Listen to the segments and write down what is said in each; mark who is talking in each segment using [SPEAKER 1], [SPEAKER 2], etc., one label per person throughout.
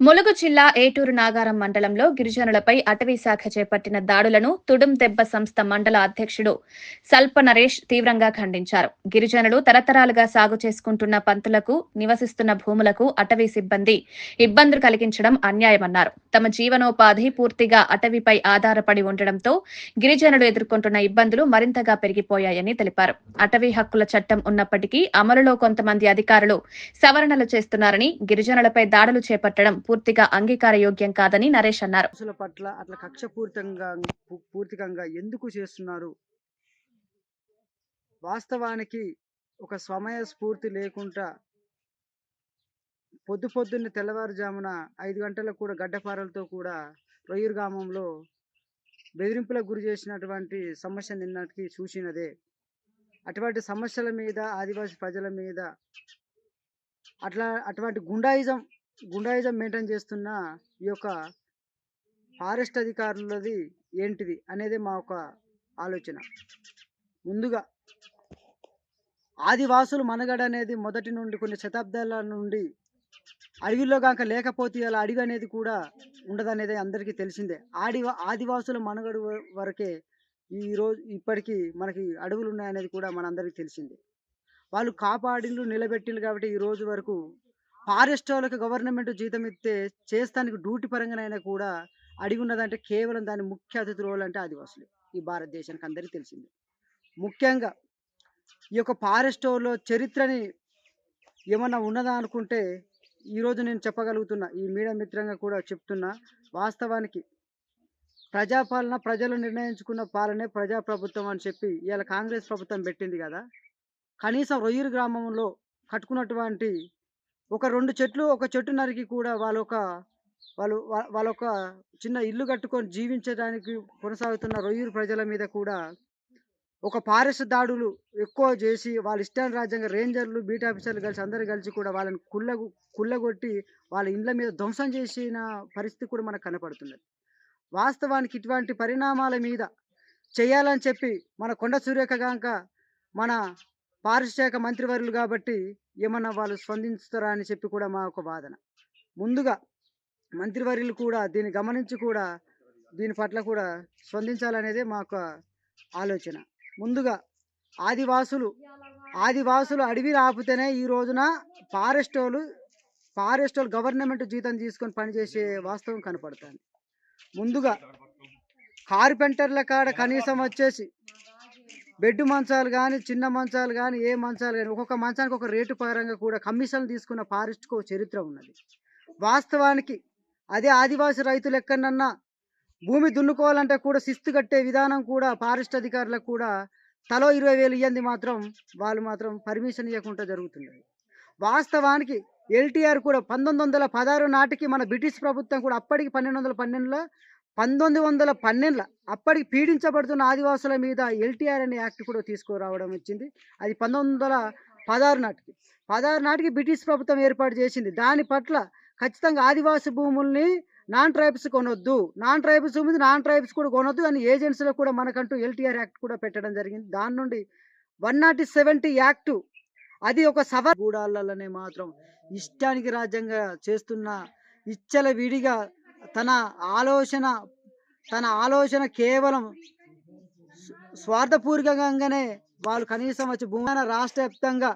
[SPEAKER 1] ములుగు జిల్లా ఏటూరు నాగారం మండలంలో గిరిజనులపై అటవీ శాఖ చేపట్టిన దాడులను తుడుం దెబ్బ సంస్థ మండల అధ్యక్షుడు సల్ప నరేష్ తీవ్రంగా ఖండించారు. గిరిజనులు తరతరాలుగా సాగు చేసుకుంటున్న పంతులకు నివసిస్తున్న భూములకు అటవీ సిబ్బంది ఇబ్బందులు కలిగించడం అన్యాయమన్నారు. తమ జీవనోపాధి పూర్తిగా అటవీపై ఆధారపడి ఉండడంతో గిరిజనులు ఎదుర్కొంటున్న ఇబ్బందులు మరింతగా పెరిగిపోయాయని తెలిపారు. అటవీ హక్కుల చట్టం ఉన్నప్పటికీ అమలులో కొంతమంది అధికారులు సవరణలు చేస్తున్నారని గిరిజనులపై దాడులు చేపట్టడం పూర్తిగా అంగీకారయోగ్యం కాదని నరేష్ అన్నారు.
[SPEAKER 2] పట్ల అట్లా కక్షపూరితంగా పు- పూర్తికంగా ఎందుకు చేస్తున్నారు? వాస్తవానికి ఒక సమయ స్ఫూర్తి లేకుండా పొద్దు పొద్దున్న తెల్లవారుజామున ఐదు గంటలకు కూడా గడ్డపారలతో కూడా రొయ్యూరు గ్రామంలో బెదిరింపులకు గురి చేసినటువంటి సమస్య నిన్నటికి చూసినదే. అటువంటి సమస్యల మీద ఆదివాసీ ప్రజల మీద అట్లా అటువంటి గుండాయిజం గుండాయిజం మెయింటైన్ చేస్తున్న ఈ యొక్క ఫారెస్ట్ అధికారులది ఏంటిది అనేది మా ఒక ఆలోచన. ముందుగా ఆదివాసులు మనగడ అనేది మొదటి నుండి కొన్ని శతాబ్దాల నుండి అడవిలో కాక లేకపోతే అలా అడవి అనేది కూడా ఉండదనేది అందరికీ తెలిసిందే. ఆడి ఆదివాసుల మనుగడ వరకే ఈ రోజు ఇప్పటికీ మనకి అడవులు ఉన్నాయనేది కూడా మనందరికీ తెలిసిందే. వాళ్ళు కాపాడిలు నిలబెట్టిండ్రు కాబట్టి ఈ రోజు వరకు ఫారెస్ట్ వాళ్ళకి గవర్నమెంట్ జీతం ఇస్తే చేస్తానికి డ్యూటీ పరంగానైనా కూడా అడిగి ఉన్నదంటే కేవలం దాని ముఖ్య అతిథి రోల్ అంటే ఆదివాసులు. ఈ భారతదేశానికి అందరికీ తెలిసింది. ముఖ్యంగా ఈ యొక్క ఫారెస్ట్లో చరిత్రని ఏమన్నా ఉన్నదా అనుకుంటే ఈరోజు నేను చెప్పగలుగుతున్నా ఈ మీడియా మిత్రంగా కూడా చెప్తున్నా వాస్తవానికి ప్రజాపాలన ప్రజలు నిర్ణయించుకున్న పాలనే ప్రజాప్రభుత్వం అని చెప్పి ఇవాళ కాంగ్రెస్ ప్రభుత్వం పెట్టింది కదా. కనీసం రొయ్యూరు గ్రామంలో కట్టుకున్నటువంటి ఒక రెండు చెట్లు ఒక చెట్టు నరికి కూడా వాళ్ళొక వాళ్ళు వాళ్ళొక చిన్న ఇల్లు కట్టుకొని జీవించడానికి కొనసాగుతున్న రొయ్యూరు ప్రజల మీద కూడా ఒక ఫారెస్ట్ దాడులు ఎక్కువ చేసి వాళ్ళ ఇష్టాన్ని రాజ్యాంగ రేంజర్లు బీట్ ఆఫీసర్లు కలిసి అందరూ కలిసి కూడా వాళ్ళని కుళ్ళ కుళ్ళగొట్టి వాళ్ళ ఇండ్ల మీద ధ్వంసం చేసిన పరిస్థితి కూడా మనకు కనపడుతున్నది. వాస్తవానికి ఇటువంటి పరిణామాల మీద చేయాలని చెప్పి మన కొండ సూర్యక మన పారిశ్రామిక శాఖ మంత్రివర్యులు కాబట్టి ఏమన్నా వాళ్ళు స్పందిస్తారా అని చెప్పి కూడా మా ఒక వాదన. ముందుగా మంత్రివర్యులు కూడా దీన్ని గమనించి కూడా దీని పట్ల కూడా స్పందించాలనేదే మా యొక్క ఆలోచన. ముందుగా ఆదివాసులు ఆదివాసులు అడవి ఆపితేనే ఈ రోజున ఫారెస్ట్ వాళ్ళు ఫారెస్ట్ వాళ్ళు గవర్నమెంట్ జీతం తీసుకొని పనిచేసే వాస్తవం కనపడుతుంది. ముందుగా కార్పెంటర్ల కాడ కనీసం వచ్చేసి బెడ్ మంచాలు కానీ చిన్న మంచాలు కానీ ఏ మంచాలు కానీ ఒక్కొక్క మంచానికి ఒక రేటు పరంగా కూడా కమిషన్ తీసుకున్న ఫారెస్ట్కు చరిత్ర ఉన్నది. వాస్తవానికి అదే ఆదివాసీ రైతులు ఎక్కడన్నా భూమి దున్నుకోవాలంటే కూడా శిస్తు కట్టే విధానం కూడా ఫారెస్ట్ అధికారులకు కూడా తలో ఇరవై వేలు ఇయ్యంది మాత్రం వాళ్ళు మాత్రం పర్మిషన్ ఇవ్వకుండా జరుగుతుంది వాస్తవానికి ఎల్టీఆర్ కూడా పంతొమ్మిది వందల పదహారు నాటికి మన బ్రిటిష్ ప్రభుత్వం కూడా అప్పటికి పన్నెండు వందల పన్నెండులో పంతొమ్మిది వందల పన్నెండులో అప్పటికి పీడించబడుతున్న ఆదివాసుల మీద ఎల్టీఆర్ అనే యాక్ట్ కూడా తీసుకురావడం వచ్చింది. అది పంతొమ్మిది వందల పదహారు నాటికి. పదహారు నాటికి బ్రిటిష్ ప్రభుత్వం ఏర్పాటు చేసింది. దాని పట్ల ఖచ్చితంగా ఆదివాసి భూముల్ని నాన్ ట్రైబ్స్ కొనొద్దు. నాన్ ట్రైబ్స్ భూమి నాన్ ట్రైబ్స్ కూడా కొనొద్దు అని ఏజెన్సీలో కూడా మనకంటూ ఎల్టీఆర్ యాక్ట్ కూడా పెట్టడం జరిగింది. దాని నుండి వన్ నాట్ సెవెంటీ యాక్టు అది ఒక సభ గూడాలనే మాత్రం ఇష్టానికి రాజ్యంగా చేస్తున్న ఇచ్చల విడిగా తన ఆలోచన తన ఆలోచన కేవలం స్వార్థపూర్వకంగానే వాళ్ళు కనీసం వచ్చి భూమాన రాష్ట్ర వ్యాప్తంగా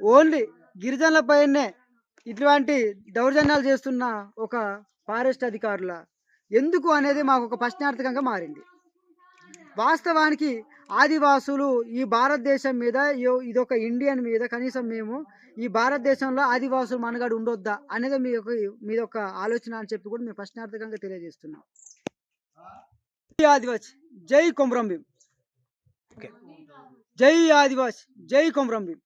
[SPEAKER 2] ఓన్లీ గిరిజనులపైనే ఇటువంటి దౌర్జన్యాలు చేస్తున్న ఒక ఫారెస్ట్ అధికారుల ఎందుకు అనేది మాకు ఒక ప్రశ్నార్థకంగా మారింది. వాస్తవానికి ఆదివాసులు ఈ భారతదేశం మీద ఇదొక ఇండియన్ మీద కనీసం మేము ఈ భారతదేశంలో ఆదివాసులు మనగడ ఉండొద్దా అనేది మీ యొక్క మీ యొక్క ఆలోచన అని చెప్పి కూడా మేము ప్రశ్నార్థకంగా తెలియజేస్తున్నాం. జై ఆదివాసి జై కొమరం భీం జై ఆదివాసి జై కొమరం భీం